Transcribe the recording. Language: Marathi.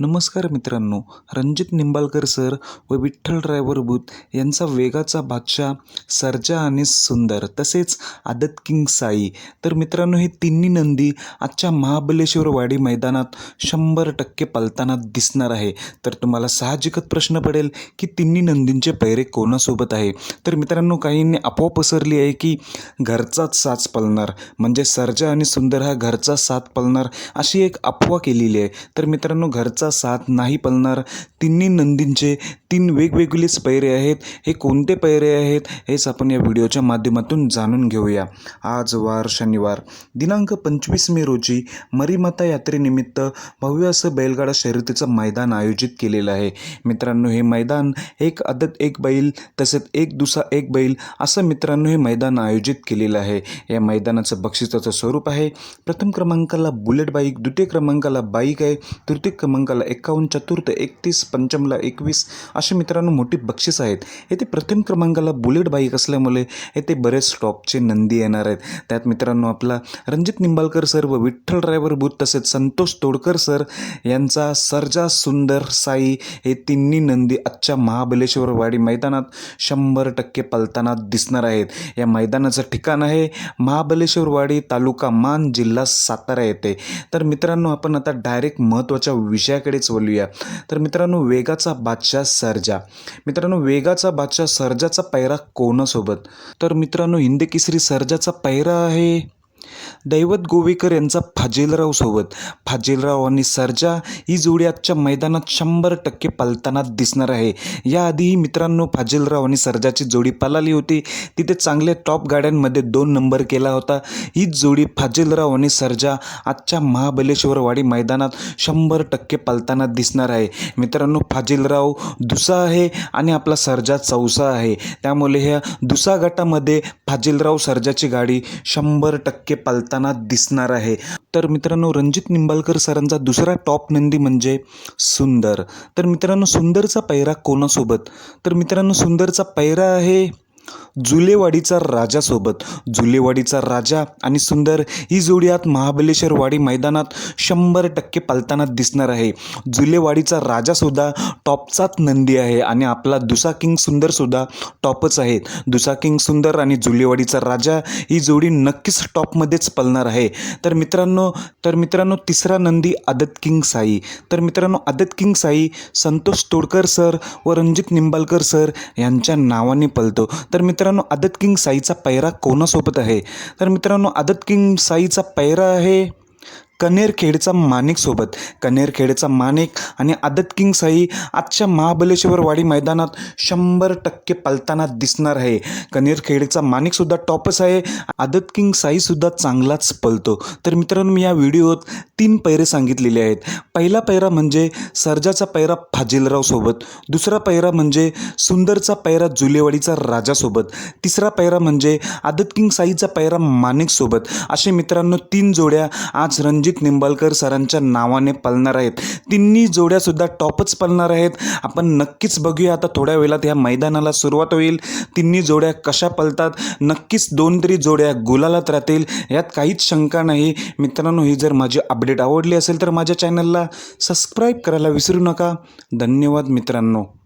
नमस्कार मित्रांनो रणजित निंबाळकर सर व विठ्ठल ड्रायव्हर यांचा वेगाचा बादशाह सर्जा आणि सुंदर तसेच आदत किंग साई. तर मित्रांनो हे तिन्ही नंदी आजच्या महाबलेश्वर वाडी मैदानात शंभर टक्के पलताना दिसणार आहे. तर तुम्हाला साहजिकच प्रश्न पडेल की तिन्ही नंदींचे पैरे कोणासोबत आहे? तर मित्रांनो काहींनी अफवा पसरली आहे की घरचाच साच पलणार. म्हणजे सर्जा आणि सुंदर हा घरचा साथ पलणार अशी एक अफवा केलेली आहे. तर मित्रांनो घरचा साथ नाही पलणार. तिन्ही नंदींचे तीन वेगवेगळेच पैरे आहेत. हे कोणते पैरे आहेत? हेच आपण या व्हिडिओच्या माध्यमातून जाणून घेऊया. आज वार शनिवार. दिनांक पंचवीस मे रोजी मरीमाता यात्रेनिमित्त भव्य असं बैलगाडा शर्यतीचं मैदान आयोजित केलेलं आहे. मित्रांनो हे मैदान एक आदत एक बैल तसेच एक दुसा एक बैल असं मित्रांनो हे मैदान आयोजित केलेलं आहे. या मैदानाचं बक्षिसाचं स्वरूप आहे. प्रथम क्रमांकाला बुलेट बाईक द्वितीय क्रमांकाला बाईक आहे. तृतीय क्रमांकाला एकावन्न चतुर्थ एकतीस पंचमला एकवीस असे मित्रांनो मोठी बक्षीस आहेत. येथे प्रथम क्रमांकाला बुलेट बाईक असल्यामुळे येथे बरेच स्टॉपचे नंदी येणार आहेत. त्यात मित्रांनो आपला रणजित निंबाळकर सर व विठ्ठल ड्रायव्हर बूथ तसेच संतोष तोडकर सर यांचा सर्जा सुंदर साई हे तिन्ही नंदी आजच्या महाबलेश्वर वाडी मैदानात शंभर टक्के पलताना दिसणार आहेत. या मैदानाचं ठिकाण आहे महाबलेश्वर वाडी तालुका मान जिल्हा सातारा येथे. तर मित्रांनो आपण आता डायरेक्ट महत्त्वाच्या विषयाकडेच बोलूया. तर मित्रांनो वेगाचा बादशाह सर्जा. मित्रांनो वेगाचा बादशाह सर्जाचा पैरा कोणासोबत? तर मित्रांनो हिंदी केसरी सर्जाचा पैरा आहे दैवत गोवेकर यांचा फाजिलरावसोबत फाजेलराव आणि सर्जा ही जोडी आजच्या मैदानात शंभर टक्के पालताना दिसणार आहे. याआधीही मित्रांनो फाजेलराव आणि सर्जाची जोडी पालाली होती. तिथे चांगल्या टॉप गाड्यांमध्ये दोन नंबर केला होता. हीच जोडी फाजेलराव आणि सर्जा आजच्या महाबलेश्वरवाडी मैदानात शंभर टक्के पालताना दिसणार आहे. मित्रांनो फाजेलराव दुसा आहे आणि आपला सर्जा चौसा आहे. त्यामुळे ह्या दुसा गटामध्ये फाजेलराव सर्जाची गाडी शंभर टक्के पालताना दिसणार आहे. तर मित्रांनो रणजित निंबाळकर सरांचा दुसरा टॉप नंदी म्हणजे सुंदर. तर मित्रांनो सुंदरचा पैरा कोणासोबत? तर मित्रांनो सुंदरचा पैरा आहे जुलेवाडीचा राजासोबत जुलेवाडीचा राजा आणि सुंदर ही जोडी आत महाबलेश्वरवाडी मैदानात शंभर टक्के पलताना दिसणार आहे. जुलेवाडीचा राजासुद्धा टॉपचाच नंदी आहे आणि आपला दुसा किंग सुंदरसुद्धा टॉपच आहेत दुसा किंग सुंदर आणि जुलेवाडीचा राजा ही जोडी नक्कीच टॉपमध्येच पलणार आहे. तर मित्रांनो तर मित्रांनो तिसरा नंदी आदत किंग साई. तर मित्रांनो आदत किंग साई संतोष तोडकर सर व रणजित निंबाळकर सर यांच्या नावाने पलतो तर मित्रांनो मित्रांनो आदत किंग साईचा पैरा कोणासोबत आहे? तर मित्रांनो आदत किंग साईचा पैरा आहे कनेरखेडचा माणिकसोबत कनेरखेडचा माणिक आणि आदत किंग साई आजच्या महाबलेश्वर वाडी मैदानात शंभर टक्के पलताना दिसणार आहे. कनेरखेडचा माणिकसुद्धा टॉपच आहे. आदत किंग साईसुद्धा चांगलाच पलतो. तर मित्रांनो मी या व्हिडिओत तीन पैरे सांगितलेले आहेत. पहिला पैरा म्हणजे सर्जाचा पैरा फाजिलरावसोबत दुसरा पैरा म्हणजे सुंदरचा पैरा जुलेवाडीचा राजासोबत तिसरा पैरा म्हणजे आदत किंग साईचा पैरा माणिकसोबत असे मित्रांनो तीन जोड्या आज रणजित निंबाळकर सरांच्या नावाने पळणार आहेत. तिन्ही जोड्यासुद्धा टॉपच पळणार आहेत. आपण नक्कीच बघूया आता थोड्या वेळात ह्या मैदानाला सुरुवात होईल. तिन्ही जोड्या कशा पळतात? नक्कीच दोन तरी जोड्या गुलालात राहतील. यात काहीच शंका नाही. मित्रांनो ही जर माझी अपडेट आवडली असेल तर माझ्या चॅनलला सबस्क्राईब करायला विसरू नका. धन्यवाद मित्रांनो.